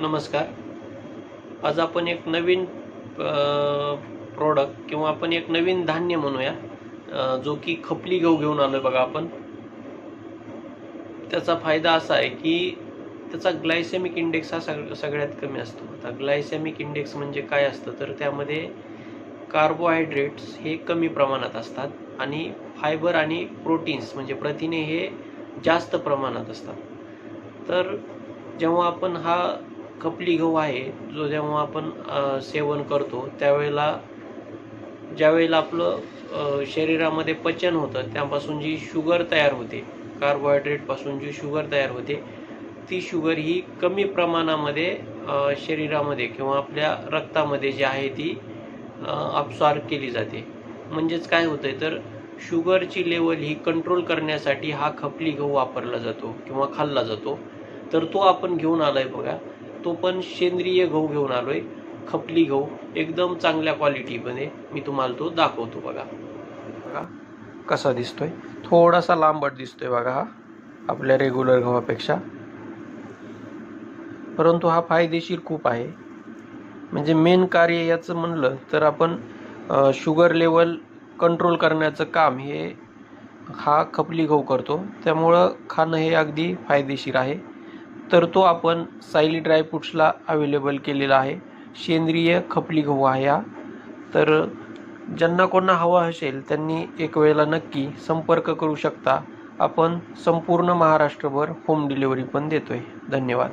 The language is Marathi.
नमस्कार. आज आपण एक नवीन प्रोडक्ट किंवा आपण एक नवीन धान्य म्हणूया जो की खपली गहू घेऊन आलोय बघा आपण. त्याचा फायदा असा आहे की त्याचा ग्लायसेमिक इंडेक्स हा सग सगळ्यात कमी असतो. आता ग्लायसेमिक इंडेक्स म्हणजे काय असतं? तर त्यामध्ये कार्बोहायड्रेट्स हे कमी प्रमाणात असतात आणि फायबर आणि प्रोटीन्स म्हणजे प्रथिने हे जास्त प्रमाणात असतात. तर जेव्हा आपण हा खपली गहू आहे जो जेव्हा आपण सेवन करतो त्यावेळेला ज्यावेळेला आपलं शरीरामध्ये पचन होतं त्यापासून जी शुगर तयार होते कार्बोहायड्रेटपासून जी शुगर तयार होते ती शुगर ही कमी प्रमाणामध्ये शरीरामध्ये किंवा आपल्या रक्तामध्ये जी आहे ती अब्सॉर्ब केली जाते. म्हणजेच काय होतंय तर शुगरची लेवल ही कंट्रोल करण्यासाठी हा खपली गहू वापरला जातो किंवा खाल्ला जातो. तर तो आपण घेऊन आलोय बघा तो पण सेंद्रिय गहू घेऊन आलोय. खपली गहू एकदम चांगल्या क्वालिटीमध्ये मी तुम्हाला तो दाखवतो बघा. बघा कसा दिसतोय. थोडासा लांबट दिसतोय बघा हा आपल्या रेग्युलर गव्हापेक्षा. परंतु हा फायदेशीर खूप आहे. म्हणजे मेन कार्य याचं म्हणलं तर आपण शुगर लेवल कंट्रोल करण्याचं काम हे हा खपली गहू करतो. त्यामुळं खाणं हे अगदी फायदेशीर आहे. तर तो आपण सायली ड्रायफ्रुट्सला अवेलेबल केलेला आहे. सेंद्रिय खपली गहू आहे हा. तर ज्यांना कोणा हवा असेल त्यांनी एक वेळेला नक्की संपर्क करू शकता. आपण संपूर्ण महाराष्ट्रभर होम डिलिव्हरी पण देतोय. धन्यवाद.